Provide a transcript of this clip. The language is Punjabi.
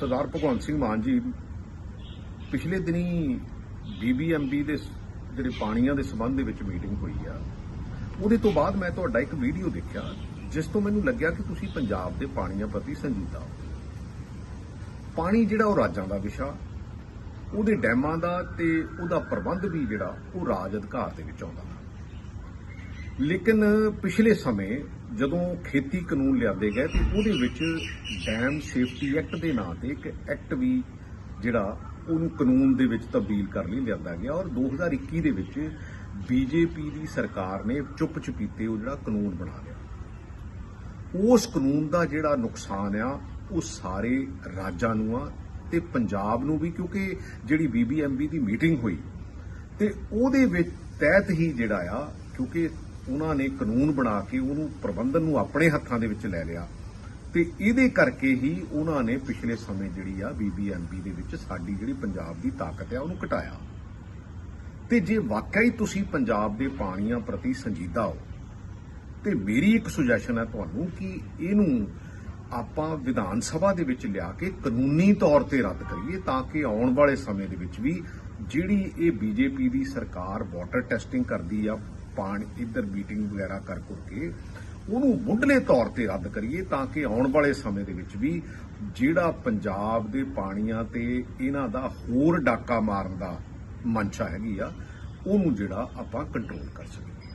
ਸਰਦਾਰ ਭਗਵੰਤ ਸਿੰਘ ਮਾਨ ਜੀ, ਪਿਛਲੇ ਦਿਨੀ ਬੀਬੀਐਮਬੀ ਦੇ ਜਿਹੜੇ ਪਾਣੀਆਂ ਦੇ ਸਬੰਧ ਦੇ ਵਿੱਚ ਮੀਟਿੰਗ ਹੋਈ ਆ, ਉਹਦੇ ਤੋਂ ਬਾਅਦ ਮੈਂ ਤੁਹਾਡਾ ਇੱਕ ਵੀਡੀਓ ਦੇਖਿਆ, ਜਿਸ ਤੋਂ ਮੈਨੂੰ ਲੱਗਿਆ ਕਿ ਤੁਸੀਂ ਪੰਜਾਬ ਦੇ ਪਾਣੀਆਂ ਪ੍ਰਤੀ ਸੰਜੀਦਾ ਹੋ। ਪਾਣੀ ਜਿਹੜਾ ਉਹ ਰਾਜਾਂ ਦਾ ਵਿਸ਼ਾ, ਉਹਦੇ ਡੈਮਾਂ ਦਾ ਤੇ ਉਹਦਾ ਪ੍ਰਬੰਧ ਵੀ ਜਿਹੜਾ, ਉਹ ਰਾਜ ਅਧਿਕਾਰ ਦੇ ਵਿੱਚ ਆਉਂਦਾ। ਲੇਕਿਨ ਪਿਛਲੇ ਸਮੇਂ ਜਦੋਂ ਖੇਤੀ ਕਾਨੂੰਨ ਲਿਆਂਦੇ ਗਏ ਤੇ ਉਹਦੇ ਵਿੱਚ ਡੈਮ ਸੇਫਟੀ ਐਕਟ ਦੇ ਨਾਂ ਤੇ ਇੱਕ ਐਕਟ ਵੀ ਜਿਹੜਾ ਉਹਨੂੰ ਕਾਨੂੰਨ ਦੇ ਵਿੱਚ ਤਬਦੀਲ ਕਰਨ ਲਈ ਲਿਆਂਦਾ ਗਿਆ ਔਰ 2021 ਦੇ ਵਿੱਚ ਬੀਜੇਪੀ ਦੀ ਸਰਕਾਰ ਨੇ ਚੁੱਪ ਚੁਪੀਤੇ ਉਹ ਜਿਹੜਾ ਕਾਨੂੰਨ ਬਣਾ ਲਿਆ। ਉਸ ਕਾਨੂੰਨ ਦਾ ਜਿਹੜਾ ਨੁਕਸਾਨ ਆ, ਉਹ ਸਾਰੇ ਰਾਜਾਂ ਨੂੰ ਆ ਤੇ ਪੰਜਾਬ ਨੂੰ ਵੀ, ਕਿਉਂਕਿ ਜਿਹੜੀ ਬੀਬੀਐਮਬੀ ਦੀ ਮੀਟਿੰਗ ਹੋਈ ਤੇ ਉਹਦੇ ਵਿੱਚ ਤਹਿਤ ਹੀ ਜਿਹੜਾ ਆ, ਕਿਉਂਕਿ ਉਹਨਾਂ ਨੇ ਕਾਨੂੰਨ ਬਣਾ ਕੇ ਉਹਨੂੰ ਪ੍ਰਬੰਧਨ ਨੂੰ ਆਪਣੇ ਹੱਥਾਂ ਦੇ ਵਿੱਚ ਲੈ ਲਿਆ। ਤੇ ਇਹਦੇ ਕਰਕੇ ਹੀ ਉਹਨਾਂ ਨੇ ਪਿਛਲੇ ਸਮੇਂ ਜਿਹੜੀ ਆ ਬੀਬੀਐਮਬੀ ਦੇ ਵਿੱਚ ਸਾਡੀ ਜਿਹੜੀ ਪੰਜਾਬ ਦੀ ਤਾਕਤ ਆ, ਉਹਨੂੰ ਘਟਾਇਆ। ਤੇ ਜੇ ਵਾਕਈ ਤੁਸੀਂ ਪੰਜਾਬ ਦੇ ਪਾਣੀਆਂ ਪ੍ਰਤੀ ਸੰਜੀਦਾ ਹੋ, ਤੇ ਮੇਰੀ ਇੱਕ ਸੁਜੈਸ਼ਨ ਹੈ ਤੁਹਾਨੂੰ ਕਿ ਇਹਨੂੰ ਆਪਾਂ ਵਿਧਾਨ ਸਭਾ ਦੇ ਵਿੱਚ ਲਿਆ ਕੇ ਕਾਨੂੰਨੀ ਤੌਰ ਤੇ ਰੱਦ ਕਰੀਏ ਤਾਂ ਕਿ ਆਉਣ ਵਾਲੇ ਸਮੇਂ ਦੇ ਵਿੱਚ ਵੀ ਜਿਹੜੀ ਇਹ ਬੀਜੇਪੀ ਦੀ ਸਰਕਾਰ ਵਾਟਰ ਟੈਸਟਿੰਗ ਕਰਦੀ ਆ ਪਾਣੀ, ਇੱਧਰ ਮੀਟਿੰਗ ਵਗੈਰਾ ਕਰ ਕਰਕੇ ਉਹਨੂੰ ਮੁੱਢਲੇ ਤੌਰ ਤੇ ਰੱਦ ਕਰੀਏ ਤਾਂ ਕਿ ਆਉਣ ਵਾਲੇ ਸਮੇਂ ਦੇ ਵਿੱਚ ਵੀ ਜਿਹੜਾ ਪੰਜਾਬ ਦੇ ਪਾਣੀਆਂ ਤੇ ਇਹਨਾਂ ਦਾ ਹੋਰ ਡਾਕਾ ਮਾਰਨ ਦਾ ਮਨਸ਼ਾ ਹੈਗੀ ਆ, ਉਹਨੂੰ ਜਿਹੜਾ ਆਪਾਂ ਕੰਟਰੋਲ ਕਰ ਸਕੀਏ।